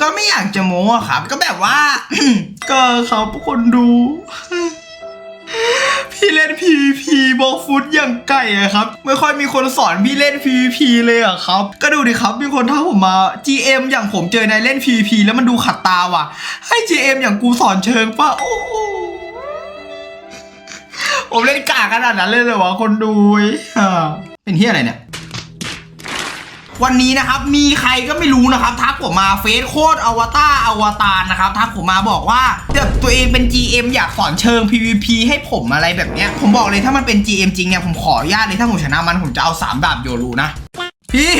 ก็ไม่อยากจะโม้อะครับ ก็แบบว่า ก็ครับคนดู พี่เล่น PVP บอกฟุตอย่างไก่อะครับ ไม่ค่อยมีคนสอนพี่เล่น PVP เลยอะครับ ก็ดูดิครับ มีคนท้าผมมา GM อย่างผมเจอนายเล่น PVP แล้วมันดูขัดตาว่ะ ให้ GM อย่างกูสอนเชิงป่ะโอ้โหผมเล่นกากขนาดนั้นเลยเลยวะคนดูอ่าเป็นที่อะไรเนี่ย วันนี้นะครับมีใครก็ไม่รู้นะครับทักผมมาเฟซโคตรอวตารอวตารนะครับทักผมมาบอกว่าแบบตัวเองเป็น GM อยากสอนเชิง PVP ให้ผมอะไรแบบเนี้ยผมบอกเลยถ้ามันเป็น GM จริงเนี่ยผมขออนุญาตเลยถ้าผมชนะมันผมจะเอาสามดาบโยรูนะพี่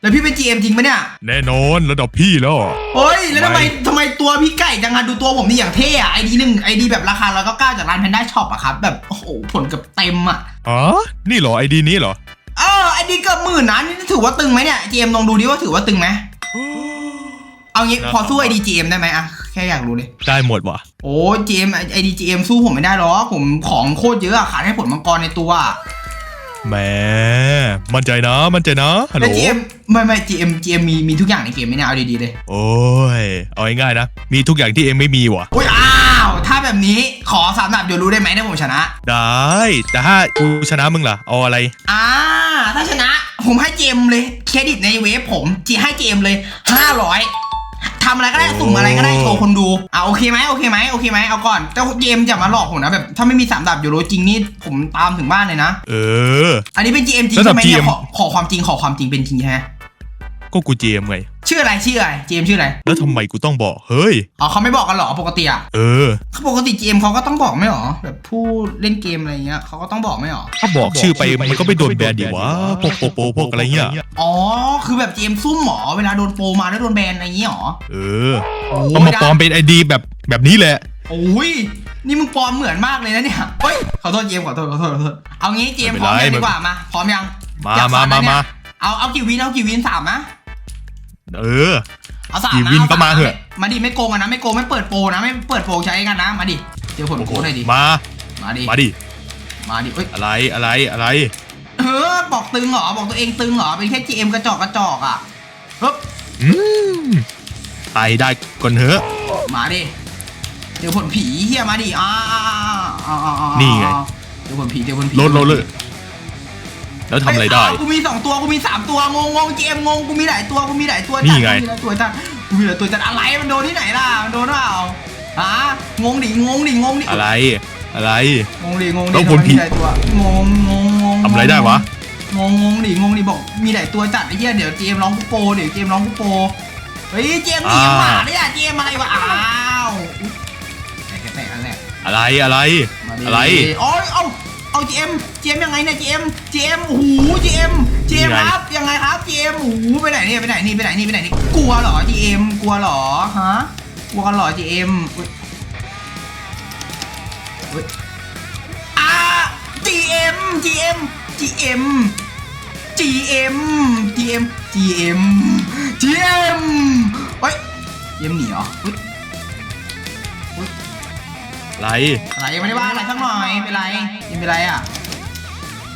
แล้วพี่เป็น GM จริงปะเนี่ย แน่นอนระดับพี่แล้วเฮ้ย แล้วทำไมไม่ทำไมตัวพี่ไก่จังอะดูตัวผมนี่อย่างเท่อะไอดีหนึ่งไอดีแบบราคาแล้วก็ก้าจากร้านแพนด้าช็อปอะครับ แบบ โอ้โห ผลเกับเต็มอะอ๋อ นี่เหรอไอดีนี้เหรอ เออไอดีเกือบหมื่นนะนี่ถือว่าตึงไหมเนี่ย GM ลองดูดิว่าถือว่าตึงไหมเอางี้นะพอสู้ไอดี GM ได้ไหมอะแค่อยากรู้เลยได้หมดว่ะโอ้ GM ไอดี GM สู้ผมไม่ได้หรอกผมของโคตรเยอะอะขาดให้ผลมังกรในตัวอะแหมมั่นใจนะมั่นใจนะฮัลโหลแต่ GM ไม่ไม่ GM GM มีมีทุกอย่างในเกมไหมเนี่ยเอาดีๆเลย โอ้ยเอาง่ายๆนะ มีทุกอย่างที่เองไม่มีว่ะโอ้ยอ้าวถ้า แบบนี้ขอสามดับเดี๋ยวรู้ได้ไหมถ้าผมชนะ ได้แต่ถ้ากูชนะมึงล่ะเอาอะไร อ่า ถ้าชนะ ผมให้เจมเลย เครดิตในเวฟผมจีให้เจมเลย 500ทำอะไรก็ได้โอ้สุ่มอะไรก็ได้โชว์คนดูอ่าโอเคไหมโอเคไหมโอเคไหมเอาก่อนแต่เจมอย่ามาหลอกผมนะแบบถ้าไม่มีสามดับอยู่โรจริงนี่ผมตามถึงบ้านเลยนะ เออ อันนี้เป็น GM จริงระดัใช่บไหมเนี่ย GM ขอขอความจริงขอความจริงเป็นจริงใช่ไหม ก็กูเจมไง ชื่ออะไรชื่ออะไร GM ชื่ออะไร แล้วทำไมกูต้องบอก เฮ้ย อ๋อเขาไม่บอกกันเหรอปกติอะเออปกติ GM เขาก็ต้องบอกไม่หรอแบบผู้เล่นเกมอะไรเงี้ยเขาก็ต้องบอกไม่หรอถ้าบอกชื่อไปมันก็ไม่โดนแบนดิวะพวกโปโปพวกอะไรเงี้ยอ๋อคือแบบ GM ซุ่มหมอเวลาโดนโปรมาแล้วโดนแบนอะไรเงี้ยหรอเออโอ้ก็มาปลอมเป็นไอดีแบบแบบนี้แหละโอ้ยนี่มึงปลอมเหมือนมากเลยนะเนี่ยเฮ้ยขอโทษเจมส์ขอโทษขอโทษขอโทษเอางี้เจมส์พร้อมยังดีกว่ามาพร้อมยังมาอยกมาสอนมานะเนี่ยมาเอาเอากี่วินเอากี่วินสามนะ เออ เอาสามกี่นะวินอสก็มาเถอะ มาดิไม่โกงกันนะไม่โกงไม่เปิดโปรนะไม่เปิดโปรใช้กันนะมาดิเจอผลโกงหน่อยดิมา มาดิมาดิมาดิเอ้ยอะไรอะไรอะไรเออบอกตึงเหรอบอกตัวเองตึงเหรอเป็นแค่ GM กระจอกกระจอกอะเฮ้ยอืมตายได้ก่อนเถอะมาดิเดี๋ยวผลผีเฮียมาดิอ่าอ่าอ่าอ่านี่ไงเดี๋ยวผลผีเดี๋ยวผลผีลดลดเลย แล้วทำอะไรได้เอ้ากูมีสองตัวกูมีสามตัวงงงงเจมงงกูมีหลายตัวกูมีหลายตัวนี่ไงจัดกูมีหลายตัวจัดกูมีหลายตัวจัดอะไรมันโดนที่ไหนล่ะมันโดนเปล่าฮะงงดิงงดิงงดิอะไร อะไร งงดิงงดิแล้วผลผีทำไมมีหลายตัวงงงงงงทำอะไรได้วะ งงงงดิงงดิบอกมีหลายตัวจัดไอ้เหี้ยเดี๋ยวเจมร้องกูโปรเดี๋ยวเจมร้องกูโปรเฮ้ยเจมหนีอ่า หมาเนี่ยเจมอะไรวะอ้าวแตกแตกอะไรอะไรอะไร มาดิอะไร อ๋อ เอาเอาเจมเจมยังไงเนี่ยเจมเจมโอ้โหเจมเจมนี่ไงครับยังไงครับเจมโอ้โหไปไหนเนี่ยไปไหนนี่ไปไหนนี่ไปไหนนี่กลัวเหรอเจมกลัวเหรอฮะกลัวกันเหรอเจมอุ๊ยอุ๊ยอ่า GM GM GM GM GM GM GM เฮ้ย GM หนีเหรอเฮ้ยอะ ไรอะไรยังไม่ได้ว่าอะไรสักหน่อย เป็นไรยังเป็นไรอะ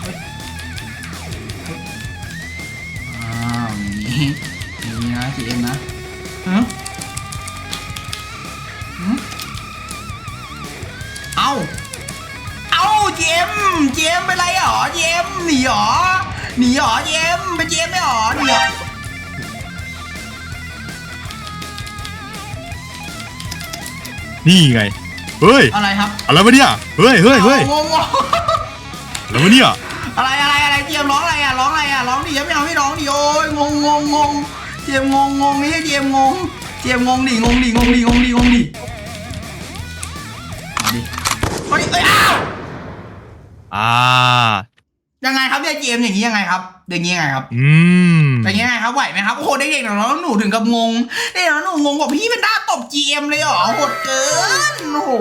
เฮ้ยเฮ้ยอ้าวนี่นี่นะ GM นะฮะหืมเอาเอา GM GM เป็นไรหรอ GM หนีหรอหนีหรอ GM เป็น GM ไม่หรอหนีหรอนี่ไง เฮ้ย อะไรครับอะไรวะเนี่ย เฮ้ยเฮ้ยเฮ้ยงงงอะไรวะเนี่ยอะไรอะไรอะไรเจียมร้องอะไรอะร้องอะไรอะร้องดิยังไม่เอาไม่ร้องดิโอ้ยงงงงงงเจียมงงงงนี่เจียมงงเจียมงงดิงงดิงงดิงงดิงงดิมาดิเฮ้ยเอ้ยอ้าวอ่ายังไงครับเนี่ยเจมอย่างนี้ยังไงครับอย่างนี้ยังไงครับ อืม อย่างนี้ยังไงครับไหวไหมครับโอ้โหเด็กๆน้องๆหนูถึงกับงงเด็กน้องหนูงงกว่าพี่เป็นด้าตบ GM เลยเหรอโหดเกินโอ้โห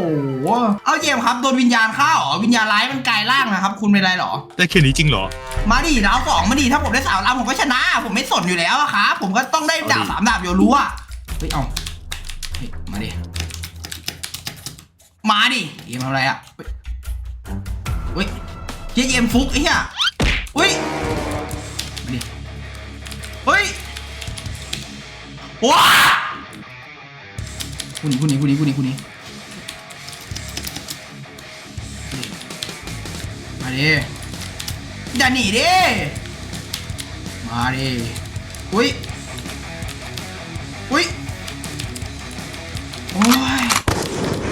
เอาเจมครับโดนวิญญาณฆ่าเหรอวิญญาณร้ายมันกลายร่างนะครับ คุณเป็นไรเหรอ ได้แค่นี้จริงเหรอ มาดิดาวสองมาดิถ้าผมได้สามดาวผมก็ชนะ ผมไม่สนอยู่แล้วอะครับผมก็ต้องได้ดาบเอาดิสามดาบอยู่รู้อะเฮ้ยเอาเฮ้ยมาดิมาดิเอ็มทำอะไรอะเฮ้ยเฮ้ยเจ๊เอ็มฟุกไอ้เหี้ยเฮ้ยมาดิ เฮ้ยว้ากูหนีกูหนีกูหนีกูหนีกูหนีมาดิอย่าหนีดิมาดิอุ้ยอุ้ยโอ้ย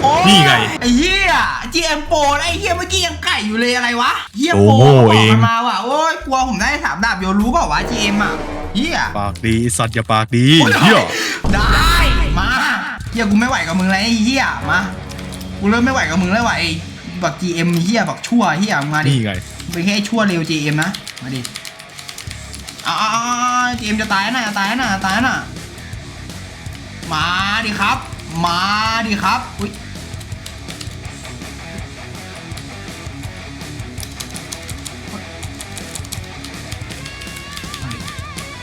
โอ้ยนี่ไงไอ้เหี้ย GM Pro แล้วไอ้เหี้ยเมื่อกี้ยังไก่อยู่เลยอะไรวะเหี้ยโอ้โปรโง่บอกเอง มันมาว่ะโอ้ยกลัวผมได้สามดาบโยรู้เปล่าวะ GM อะ เหี้ยปากดีสัตว์อย่าปากดีเฮียได้มาเฮียกูไม่ไหวกับมึงแล้วไอ้เฮียมากูเริ่มไม่ไหวกับมึงแล้วว่ะไอ้บัก GM เฮียบักชั่วเฮียมาดินี่ไงเป็นแค่ชั่วเร็ว GM นะมาดิเอ้า GM จะตายนะจะตายนะจะตายนะมาดิครับ มาดิครับอุ้ย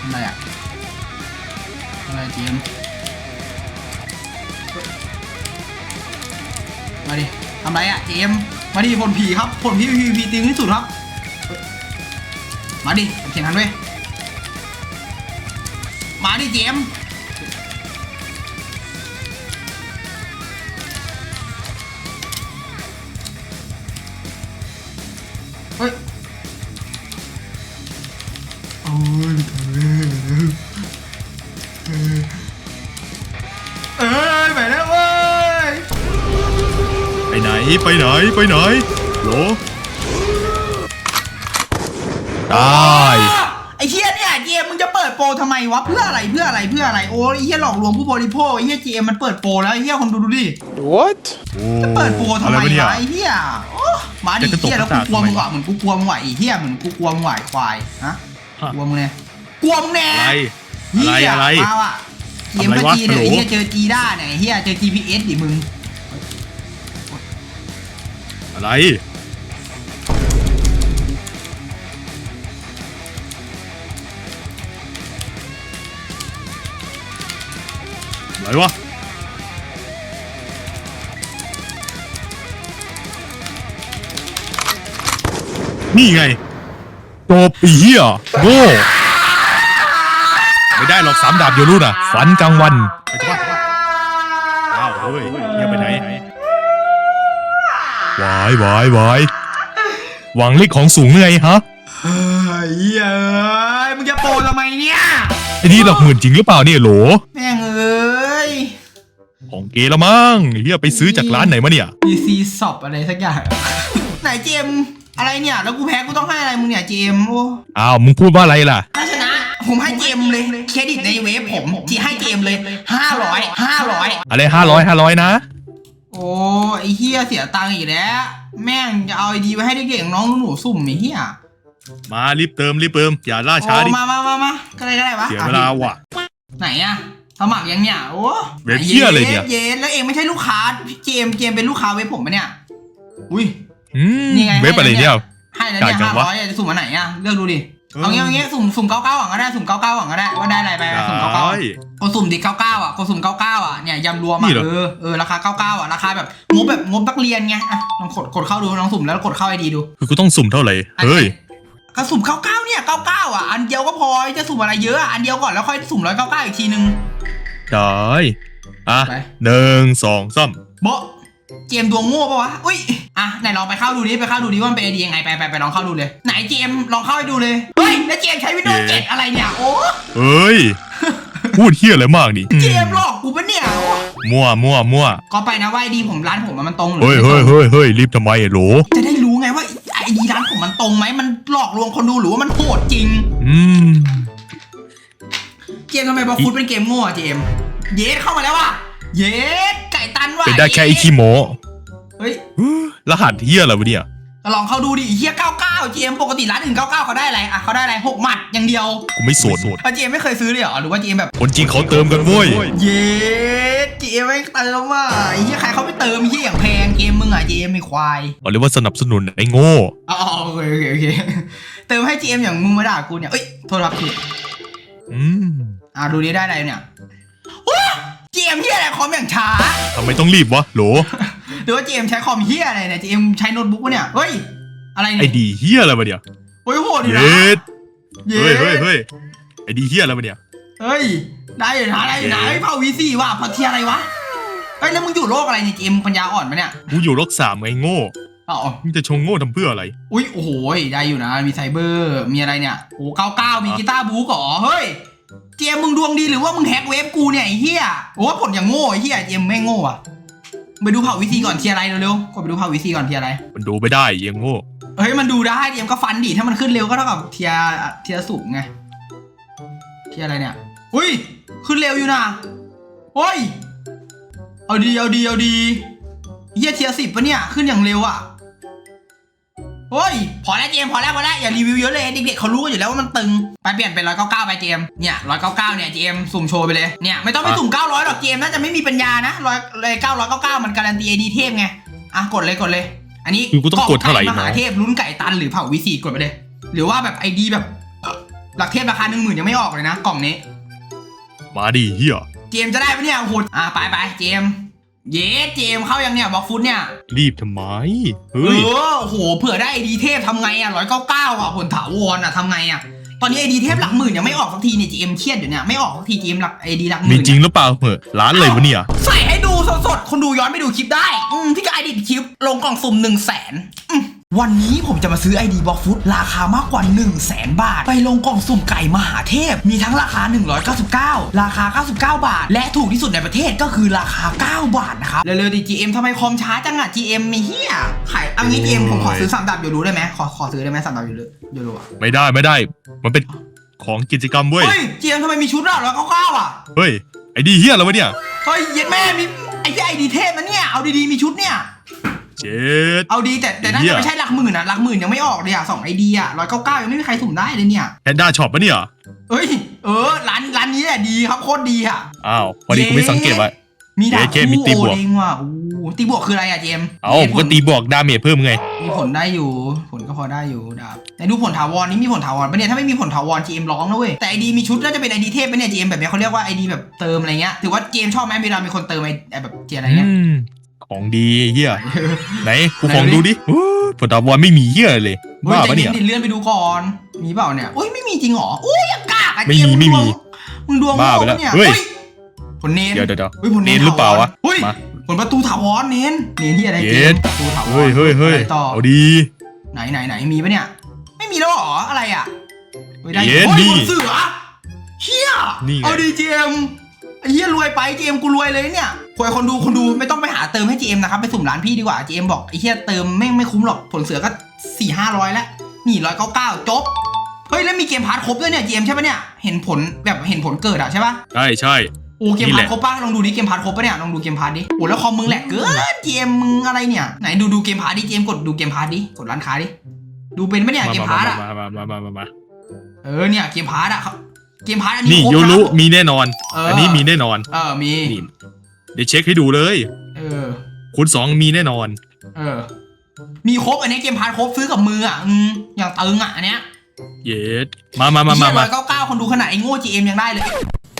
อะไรอะอะไร GM มมาดิทำไรอะเจมมาดิผลผีครับผลผีพีพีตึงที่สุดครับ มาดิเขียนทันด้วยมาดิเจม ไปไหนไปไหนไปไหนโหลได้ไอ้เฮียเนี่ยเจมมึงจะเปิดโปรทำไมวะเพื่ออะไรเพื่ออะไรเพื่ออะไรโอ้ยไอ้เฮียหลอกลวงผู้บริโภคไอ้เฮียเจมมันเปิดโปรแล้วไอ้เฮียคนดูดูดิ What? โอ้จะเปิดโปรทำอะไรไมวะเนี่ยวะไอ้เฮียโอ้มาดิจะกระตุกเฮียแล้วกกูระตากกลัวมึงทำไมว่ะเหมือนกูกลัวมึงว่ะไอ้เฮียเหมือนกูกลัวมึงว่ะไอ้ควายฮะฮะกลัวมึงเนี่ยกลัวมึงแน่อะไรเฮียอะไรอะไรมาว่ะเกมทำอะไรเมื่อวะกี้เนี่ยฮัลโหลไอ้เฮียเจอจีด้าเนี่ยไอ้เฮียเจอ GPS ดิมึง อะไรอะไรวะนี่ไงจบอีเหี้ยโง่ไม่ได้หรอกสามดาบโยรุน่ะฝันกลางวันไปจ้ะ วายวายวายหวังเลขของสูงไงฮะเฮ้ยเหี้ยเอ้ยมึงจะโปรทำไมเนี่ยไอ้นี่หลักหมื่นจริงหรือเปล่าเนี่ยโหล แม่งเอ้ยของเกละมั้งเฮียไปซื้อจากร้านไหนมาเนี่ย PC สอบอะไรสักอย่าง ไหนเจมส์อะไรเนี่ย แล้วกูแพ้กูต้องให้อะไรมึงเนี่ยเจมส์โอ้อ้าวมึงพูดว่าอะไรล่ะ ถ้าชนะ ผมให้เจมส์เลยเครดิตในเวฟผมที่ให้เจมส์เลยห้าร้อยห้าร้อยอะไรห้าร้อยห้าร้อยนะ โอ้ไอเฮียเสียตังค์อีกแล้ว แม่งจะเอาไอดีไว้ให้เด็กๆน้องหนูๆสุ่มไอเฮียมารีบเติมรีบเติมอย่าล่าช้าโอ้ดิมามามามาก็ได้ก็ได้วะเสียเวลาว่ะ ไหนอะสมัครยังเนี่ยโอ้เว็บเหี้ยอะไรเนี่ยเย็นแล้วเองไม่ใช่ลูกค้าเจมส์เจมส์เป็นลูกค้าเว็บผมปะเนี่ยอุ้ยอืมนี่ไงเว็บอะไรเนี่ยให้แล้วเนี่ยจ่ายจัห้างวะร้อยจะสุ่มอันไหนอะเลือกดูดิ เออเอางี้เอางี้สุ่มสุ่มเก้าเก้าก่อนก็ได้สุ่มเก้าเก้าก่อนก็ได้ว่าได้อะไรไปสุ่มเก้าเก้าได้กดสุ่มดิเก้าเก้าอะกดสุ่มเก้าเก้าอะเนี่ยยำรวมนี่อะเหรอเออเออราคาเก้าเก้าอะราคาแบบงบแบบงบนักเรียนไงอะลองกดกดเข้าดูลองสุ่มแล้วกดเข้าไอดีดูคือกูต้องสุ่มเท่าไหร่เฮ้ยก็สุ่มเก้าเก้าเนี่ยเก้าเก้าอะอันเดียวก็พอจะสุ่มอะไรเยอะอะอันเดียวก่อนแล้วค่อยสุ่มร้อยเก้าเก้าอีกทีนึงได้อะไปหนึ่งสองสามโบะ เจมส์ดวงโง่ปะวะ อุ้ย อะไหนลองไปเข้าดูดิ ไปเข้าดูดิว่ามันเป็นไอดียังไงไปไปไปลองเข้าดูเลย ไหนเจมส์ลองเข้าไปดูเลย เฮ้ย แล้วเจมส์ใช้วินโดว์เจ็ดอะไรเนี่ย โอ้เฮ้ย พูดเฮียอะไรมากดิเจมส์หลอกกูปะเนี่ยโอ้มั่วมั่วมั่วก็ไปนะว่าไอดีผมร้านผมอะมันตรงหรือเฮ้ยไม่ตเฮ้รยงเฮ้ยเฮ้ยรีบทำไมอะโหลจะได้รู้ไงว่าไอดีร้านผมมันตรงไหม มันหลอกลวงคนดูหรือว่ามันโหดจริง อืมเจมส์ทำไมบอฟุตเป็นเกมโง่อะเจมส์เยสเข้ามาแล้วว่ะ เยสไก่ตันว่ะ เป็นได้แค่ไอ้ยสขี้โมเฮ้ยรหัสเฮียอะไรวะเนี่ยก็ลองเข้าดูดิไอ้เฮีย99เจมส์ปกติร้านอื่น99เขาได้อะไรอะเขาได้อะไรหกหมัดอย่างเดียวกูไม่สนอะเจมส์ไม่เคยซื้อเลยเหรอหรือว่าเจมส์แบบคนจริงเขาเติมกันเว้ยเยสเจมส์ไม่เติมว่ะไอ้เฮียใครเขาไม่เติมไอ้เฮียอย่างแพงเกมมึงอะเจมส์ไม่ควายเขาเรียกว่าสนับสนุนไอ้โง่อ๋อโอเคโอเคโอเคเติมให้เจมส์อย่างมึงมาด่ากูเนี่ยเอ้ยโทษครับพี่อืมอ่าดูดิได้อะไรเนี่ย ว้าเจมส์เฮียอะไรคอมอย่างช้าทำไมต้องรีบวะโหลหรือว่าเจมส์ใช้คอมเฮียอะไรเนี่ยเจมส์ใช้โน้ตบุ๊กปะเนี่ยเฮ้ยอะไรไอ้เนี่ยดีเฮียอะไรวะเนี่ยโอ้ยโหดอยู่เย็นะดเฮ้ยเฮ้ยเฮ้ยไอ้ดีเฮียอะไรวะเนี่ย เฮ้ยได้อยู่นะได้อยู่นะเย้เฮ้ยเผาวีสี่ว่ะพัทเทียอะไรวะเฮ้ยแล้วมึงอยู่โลกอะไรเนี่ยเจมส์ปัญญาอ่อนปะเนี่ยกูอยู่โลกสามไงโง่อ๋อ มึงจะชงโง่ทำเพื่ออะไร อุ้ยโอ้โหได้อยู่นะ มีไซเบอร์ มีอะไรเนี่ย โอ้เก้าเก้ามีกีตาร์บู๊ก่อเฮ้ย เจมส์มึงดวงดีหรือว่ามึงแฮกเว็บกูเนี่ยไอ้เหี้ยโอ้ผลอย่างโง่ไอ้เหี้ยเจมส์ไม่งโง่อะไปดูเผ่าวิธีก่อนเทียร์อะไรเร็วๆกดไปดูเผ่าวิธีก่อนเทียร์อะไรมันดูไม่ได้เหี้ยังโง่เฮ้ยมันดูได้เจมส์ก็ฟันดิถ้ามันขึ้นเร็วก็เท่ากับเทียร์เทียร์สูงไงเทียร์อะไรเนี่ยอุ้ยขึ้นเร็วอยู่นะโอ้ยเอาดีเอาดีเอาดีเฮียเทียร์สิบปะเนี่ยขึ้นอย่างเร็วอะ โอ้ย พอแล้วเจมส์พอแล้วพอแล้วอย่ารีวิวเยอะเลยเด็กๆเขารู้กันอยู่แล้วว่ามันตึงไปเปลี่ยนเป็นร้อยเก้าเก้าไปเจมส์เนี่ยร้อยเก้าเก้าเนี่ยเจมส์สุ่มโชว์ไปเลยเนี่ยไม่ต้องไปสุ่มเก้าร้อยหรอกเจมส์น่าจะไม่มีปัญญานะร้อยเลยเก้าร้อยเก้าเก้ามันการันตีไอดีเทพไงอะกดเลยกดเลย อันนี้คือกูต้องกดเท่าไหร่มหาเนาะเทพลุ้นไก่ตันหรือเผ่าวิสีกดไปเลย หรือว่าแบบไอดีแบบหลักเทพราคาหนึ่งหมื่นยังไม่ออกเลยนะ กล่องนี้ มาดิเฮียเจมส์จะได้ปะเนี่ยโอ้โหอะไปไปเจมส์ เย้เจมส์เข้ายังเนี่ยบล็อกฟุตเนี่ยรีบทำไมเอเฮ้ยอโอ้โหเผื่อได้ไอดีเทพทำไงอะร้อยเก้าเก้าอะผลถาวรอะทำไงอะตอนนี้ไอดีเทพหลักหมื่นยังไม่ออกสักทีเนี่ยเจมส์เครียดอยู่เนี่ยไม่ออกสักทีเจมส์หลักไอดีหลักหมีมื่นจริงหรือเปล่าเหอะร้านอะไรวะเนี่ย ใส่ให้ดูสดๆคนดูย้อนไปดูคลิปได้อืมพี่ก็ไอดีคลิปลงกล่องสุ่ม1 0 0 0 0แสน วันนี้ผมจะมาซื้อ ID b o x Food ราคามากกว่า 1 0 0 0 0แสนบาท ไปลงกล่องสุ่มไก่มหาเทพ มีทั้งราคา 199 ราคา 99 บาท และถูกที่สุดในประเทศก็คือราคา 9 บาทนะครับ เร็วๆดิ GM ทำไมคอมช้าจังอะ GM ไม่เฮียขายเอางี้ GM ผมขอซื้อสามดาบโยรู้ได้ไหมขอขอซื้อได้ไหมสามดาบโยรู้โยรู้อะไม่ได้ไม่ได้ มันเป็นของกิจกรรมเว้ย เฮ้ย GM ทำไมมีชุดอะร้อยเก้าเก้าอะเฮ้ยไอ้ดีเฮียอะไรวะเนี่ย เฮ้ยเย็ดแม่มีไอ้ที่ไอดีเทพนะเนี่ย เอาดีๆมีชุดเนี่ย เจ็ด เอาดีแต่แต่น่าเหี้จะย ไม่ใช่หลักหมื่นอะหลักหมื่นยังไม่ออกเลยอะสองไอเดียร้อยเก้าเก้ายังไม่มีใครสุ่มได้เลยเนี่ยแพนด้าช็อปปะเนี่ยเอ้ยเออร้านร้านนี้แหละดีครับโคตรดีอะอ้าวพอดีกูไม่สังเกตว่า มีดาบเจ๊มีคู่ตีบโอวก เด้งว่ะอู้ตีบวกคืออะไรอะเจมส์เอ้าผมก็ตีบอกดาเมจเพิ่มไง มีผลได้อยู่ ผลก็พอได้อยู่ดาบแต่ดูผลถาวรนี่มีผลถาวรปะเนี่ยถ้าไม่มีผลถาวรเจมร้องนะเว้ยแต่ไอดีมีชุดน่าจะเป็นไอดีเทพปะเนี่ยเจมแบบเนี้ยเขาเรียกว่าไอดีแบบเติมอะไรเงี้ยถือว่าเจมชอบไหมเวลามีคนเติมไอไอ้แบบเจอะไรเงี้ย อืม ของดีเฮียไหนกูของดูดิอู้ผลตอบวอนไม่มีเฮียเลยเฮ้ยบ้าใจปะเย็เนี่ยนดิเลื่อนไปดูก่อน มีเปล่าเนี่ยอุ้ยไม่มีจริงเหรออุ้ยยังกากอะไม่เจมีมไม่มีมึงดวงบ้าไปแล้วเนี่ยเฮ้ยผลเนนเดี๋ยวเดี๋ยวเดี๋ยวเฮ้ยผลเนเนนนหรือเปล่าวะเฮ้ยมาผลประตูถาวรเนนเนนที่อะไรเย็เจมนประตูถาวรเฮ้ยเฮ้ยเฮ้ยอะไรต่อเอาดี ไหนไหนไหนมีปะเนี่ย ไม่มีแล้วเหรออะไรอะเฮ้ยได้อยู่เย็นเฮ้ยนี่ผลเสือเฮียนี่ไงเอาดีเจม ไอ้เฮียรวยไปเจมกูรวยเลยเนี่ยคอยคนดูคนดูไม่ต้องไปหาเติมให้เจมนะครับ ไปสุ่มร้านพี่ดีกว่าเจมบอกไอ้เฮียเติมไม่งไม่คุ้มหรอกผลเสือก็สี่ห้าร้อยแล้วนี่ร้อยเก้าเก้าจบเฮ้ยแล้วมีเกมพาร์ทครบด้วยเนี่ยเจมใช่ปะเนี่ยเห็นผลแบบเห็นผลเกิดอะใช่ปะใช่ใช่ โอ้เกมนี่พาแหร์ละทครบป่ะลองดูดิเกมพาร์ทครบป่ะเนี่ยลองดูเกมพาร์ทดิโอ้แล้วคอมมึงแหลกเกินเกมมึงอะไรเนี่ยไหนดูดูเกมพาร์ทดิเกมกดดูเกมพาร์ทดิกดร้านค้าดิดูเป็นปะเนี่ยเกมพาร์ทอะ มามามามามามาเออเนี่ยเกมพาร์ทอะ เขาเกมพาร์ทอันนี้นี่ครบโยนะรุมีแน่นอน เอออั อันนี้มีแน่นอนเออมี นี่เดี๋ยวเช็คให้ดูเลย เออคูณสองมีแน่นอน เออ มีครบอันนี้เกมพาร์ทครบซื้อกับมืออะอืมอย่างตึงอะอันเนี้ยเย็ดมามามามาร้มาอยเก้าเก้าคนดูขนาดไอ้โง่จีเอ็มยังได้เลย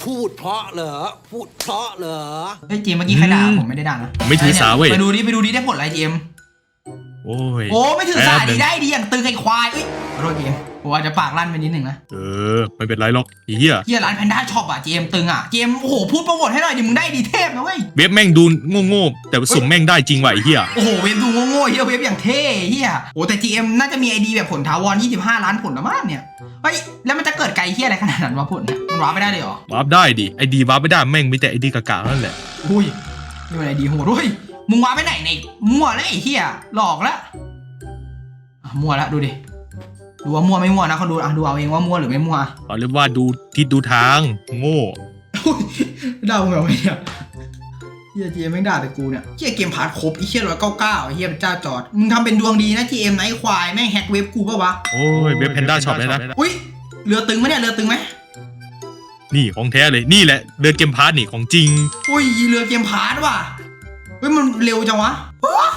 พูดเพราะเหรอ พูดเพราะเหรอเฮ้ยเจมเมื่อกี้ใครด่าผมไม่ได้ด่านะไม่ถือสาเว้ย ไปดูดิไปดูดิได้ผลอะไรเจมโอ้ย โอ้ไม่ถือสาแป๊บหนึ่ดีงได้ดีอย่างตึงไอ้ควายเอ้ยขอโทษเจม ผมอาจจะปากลั่นไปนิดหนึ่งนะเออไม่เป็นไรหรอกไอ้เหี้ยเฮียร้านแพนด้าช็อปอะเจมตึงอะเจมโอ้โหพูดโปรโมทให้หน่อยดิมึงได้ดีเทพนะเว้ยเว็บแม่งดูโง่ๆแต่สุ่มแม่งได้จริงว่ะไอ้เหี้ยโอ้โหเว็บดูโง่ๆเฮียเว็บอย่างเท่เฮียโอ้แต่ GM น่าจะมีไอดีแบบผลถาวร25 ล้านผลละมั้งเนี่ยเฮ้ยแล้วมันจะเกิดไกลเฮียอะไรขนาดนั้นวะผลเนี่ยมันว้าร์ปไม่ได้เลยเหรอวาร์ปได้ดิไอดีวาร์ปไม่ได้แม่งมีแต่ไอดีกากานั่นแหละอุ้ยนี่มันไอดีโหดด้วยมึงว้าร์ปไปไหนในมั่วแล้วไอ้เฮียหลอกแล้วอะมั่วแล้วดูดิ ดูว่ามั่วไม่มั่วนะเขาดูอะดูเอาเองว่ามั่วหรือไม่มั่วเขาเรียกว่าดูทิศดูทาง โง่อุ้ยด่ามึงเหรอเนี่ยเฮีย GM ไม่งด่าแต่กูเนี่ยเฮียเกมพาร์ทครบไอ้เฮียร้อยเก้าเก้าไอ้เฮียเป็นเจ้าจอด มึงทำเป็นดวงดีนะ GM นะไอ้ควายแม่งแฮกเว็บกูปะวะ โอ้ยเว็บแพนด้าช็อปเลยนะอุ้ยเรือตึงไหมเนี่ยเรือตึงไหมนี่ของแท้เลยนี่แหละเดินเกมพาร์ทนี่ของจริง อุ้ยเรือเกมพาร์ทว่ะเฮ้ยมันเร็วจังวะโอ้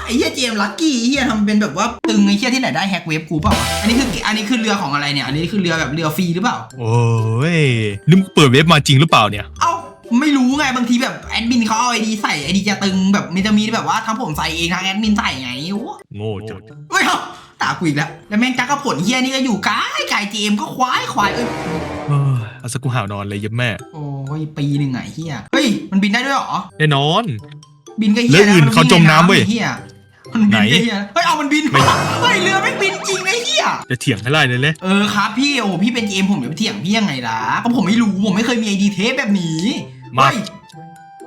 ไอ้เหี้ยเจมส์ลักกี้ไอ้เหี้ยทำเป็นแบบว่าตึงไอ้เหี้ยที่ไหนได้แฮกเว็บกูเปล่าวะอันนี้คืออันนี้คือเรือของอะไรเนี่ย อันนี้คือเรือแบบเรือฟรีหรือเปล่า โอ้ยนี่มึงเปิดเว็บมาจริงหรือเปล่าเนี่ย เอ้าไม่รู้ไงบางทีแบบแอดมินเขาเอาไอดีใส่ไอดีจะตึงแบบมันจะมีแบบว่าทั้งผมใส่เองทั้งแอดมินใส่ไงโอ้โง่จัดเฮ้ยเอ้าตากูอีกแล้วแล้วแม่งจักรผลเหี้ยนี่ก็อยู่ไกลไกลเจมส์ก็ควายควายเอ้ยเฮ้ยเอาสักกูหาวนอนเลยเยับแม่ โอ้ยปีหนึ่งไงเหี้ยเฮ้ยมันบินได้ด้วยเหรอแน่นอน บินก็เฮียเรืออื่นมัเขาจมน้ำเว้ยไเฮียมันบินไหนก็เฮียเฮ้ยเอามันบินไม่เฮ้ยเรือไม่บินจริงไอ้เฮียจะเถียงให้ไล่เลยเลยเออครับพี่โอ้พี่เป็นเกมผมจะไปเถียงพี่ยังไงล่ะก็ผมไม่รู้ผมไม่เคยมีไอดีเทปแบบนี้มาเฮ้ย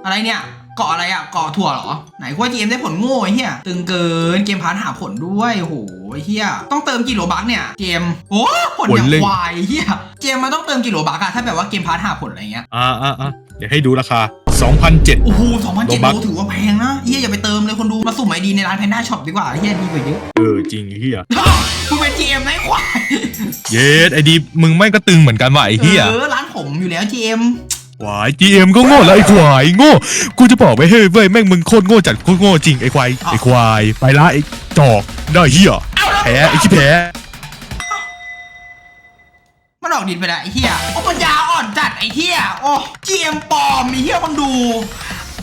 อะไรเนี่ยเกาะอะไรอะเกาะถั่วเหรอ ไหนว่าเกมได้ผลโง่ไอ้เฮียตึงเกินเกมพาร์ทหาผลด้วยโอ้โหไอ้เฮียต้องเติมกี่โลบักเนี่ยเกมโอ้ผลอย่างควายเฮียเกมมันต้องเติมกี่โลบักอะถ้าแบบว่าเกมพาร์ทหาผลอะไรเงี้ยอ่าอ่าอ่าเดี๋ยวให้ดูราคา 2,007 โอ้โหสองพันเจ็ดโลบัคโลถือว่าแพงนะเฮียอย่าไปเติมเลยคนดูมาสุ่มไอดีในร้านแพนด้าช็อปดีกว่าเฮียดีกว่าเยอะเออจริงไอ้เหี้ยมึงเป็นเกมไหมควายเยสไอดีมึงไม่งก็ตึงเหมือนกันว่ะไอ้เหี้ยเออร้านผมอยู่แล้ว GM ควาย GM ก็โง่แล้วไอ้ควายโง่กูจะบอกไว้เฮ้ยเว้ยแม่งมึงโคตรโง่จัดโคตรโง่จริงไอ้ควายไอ้ควายไปละไอ้จอกได้เหี้ยเอาแล้วแพ้ไอ้ขี้แพ้มัน ออกดินไปล้วไอ้เหี้ยโอ้ปัญญาอ่อนจัดไอ้เหี้ยโอ้ GM ปลอมไอ้เหี้ยคนดู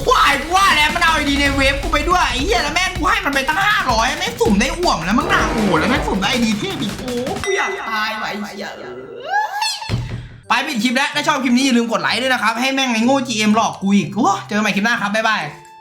ควายกูว่าแล้วมันเอาไอดีในเว็บกูไปด้วยไอ้เหี้ยแล้วแม่งกูให้มันไปตั้งห้าร้อยแม่งสุ่มได้อ่วมแล้วมึงหนาโอ้แล้วแม่งสุ่มได้ไอดีเทพอีกโอ้กูอยากตายว่ะไอ้เหี้ยไปปิดคลิปแล้วถ้าชอบคลิปนี้อย่าลืมกดไลค์ด้วยนะครับให้แม่งไอ้โง่ GM หลอกกูอีกโอ้เจอกันใหม่คลิปหน้าครับบ๊ายบาย